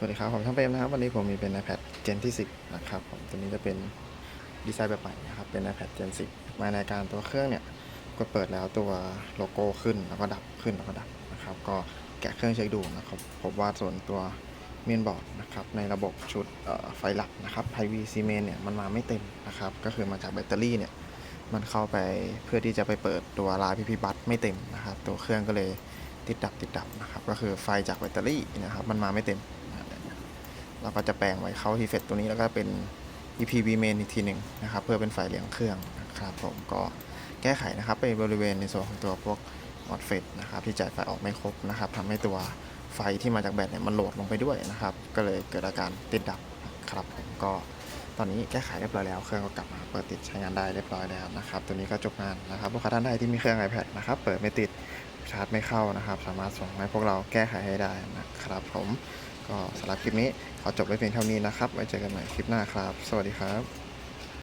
สวัสดีครับผมช่างเปรมนะครับวันนี้ผมมีเป็น iPad Gen ที่ 10 นะครับผมตัวนี้จะเป็นดีไซน์แบบใหม่นะครับเป็น iPad Gen 10 มาในการตัวเครื่องเนี่ยกดเปิดแล้วตัวโลโก้ขึ้นแล้วก็ดับขึ้นแล้วก็ดับนะครับ ก็แกะเครื่องเช็คดูนะครับพบว่าส่วนตัวเมนบอร์ดนะครับในระบบชุดไฟหลักนะครับไพวีซีเมนเนี่ยมันมาไม่เต็มนะครับ ก็คือมาจากแบตเตอรี่เนี่ยมันเข้าไปเพื่อที่จะไปเปิดตัวลายพีพีบัตไม่เต็มนะครับ ตัวเครื่องก็เลยติดดับติดดับนะครับ ก็คือไฟจากแบตเตอรี่นะครับ มันมาไม่เต็ม เราก็จะแปลงไว้เข้าที่เฟซตัวนี้แล้วก็เป็น EPV main อีกทีหนึ่งนะครับ เพื่อเป็นไฟเลี้ยงเครื่องนะครับผมก็แก้ไขนะครับไปบริเวณในส่วนของตัวพวกมอดเฟสนะครับที่จ่ายไฟออกไม่ครบนะครับทำให้ตัวไฟที่มาจากแบตเนี่ยมันโหลดลงไปด้วยนะครับ ก็เลยเกิดอาการติดดับนะครับผมก็ตอนนี้แก้ไขเรียบร้อยแล้ว เครื่องก็กลับมาเปิดติดใช้งานได้เรียบร้อยแล้วนะครับ ตัวนี้ก็จบงานนะครับลูกค้าท่านใดที่มีเครื่อง iPad นะครับ เปิดไม่ติดชาร์จไม่เข้านะครับ สามารถส่งให้พวกเราแก้ไขให้ได้นะครับผม ก็สำหรับคลิปนี้ขอจบไว้เพียงเท่านี้นะครับ ไว้เจอกันใหม่คลิปหน้าครับ สวัสดีครับ